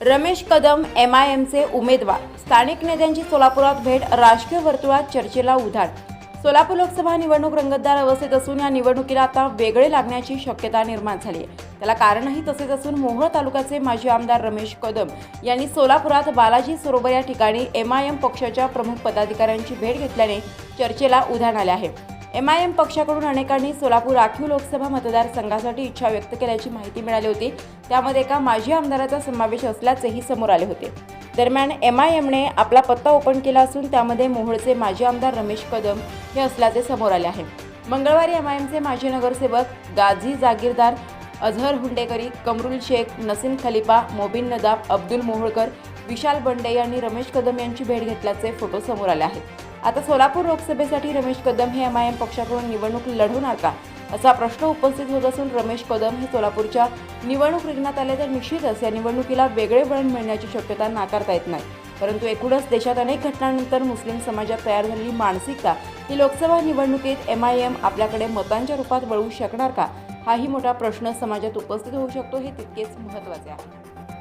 Ramesh Kadam M I एमचे उमेदवार. स्थानिक नेत्यांची सोलापुरात भेट राजकीय वर्तुळात चर्चेला उधाण. सोलापूर लोकसभा निवडणूक रंगतदार अवस्थेत असून या निवडणुकीला आता वेगळे लागण्याची शक्यता निर्माण झाली आहे. त्याला कारणही तसेच असून मोहोळ तालुक्याचे माजी आमदार रमेश कदम यांनी सोलापुरात बालाजी सरोवर या ठिकाणी एम आय एम पक्षाच्या प्रमुख पदाधिकाऱ्यांची भेट घेतल्याने चर्चेला उधाण आले आहे. एम आय एम पक्षाकडून अनेकांनी सोलापूर राखीव लोकसभा मतदारसंघासाठी इच्छा व्यक्त केल्याची माहिती मिळाली होती. त्यामध्ये एका माजी आमदाराचा समावेश असल्याचेही समोर आले होते. दरम्यान एम आय एमने आपला पत्ता ओपन केला असून त्यामध्ये मोहोळचे माजी आमदार रमेश कदम हे असल्याचे समोर आले आहे. मंगळवारी एम आय एमचे माजी नगरसेवक गाझी जागीरदार अझहर हुंडेकरी कमरुल शेख नसीम खलिफा मोबिन नदाब अब्दुल मोहोळकर विशाल बंडे यांनी रमेश कदम यांची भेट घेतल्याचे फोटो समोर आले आहेत. आता सोलापूर लोकसभेसाठी रमेश कदम हे एम आय एम पक्षाकडून निवडणूक लढवणार का? असा प्रश्न उपस्थित होत असून रमेश कदम हे सोलापूरच्या निवडणूक रिंगणात आले तर निश्चितच या निवडणुकीला वेगळे वळण मिळण्याची शक्यता नाकारता येत नाही. परंतु एकूणच देशात अनेक घटनांनंतर मुस्लिम समाजात तयार झालेली मानसिकता ही लोकसभा निवडणुकीत एम आय एम आपल्याकडे मतांच्या रूपात वळवू शकणार का? हाही मोठा प्रश्न समाजात उपस्थित होऊ शकतो हे तितकेच महत्त्वाचे आहे.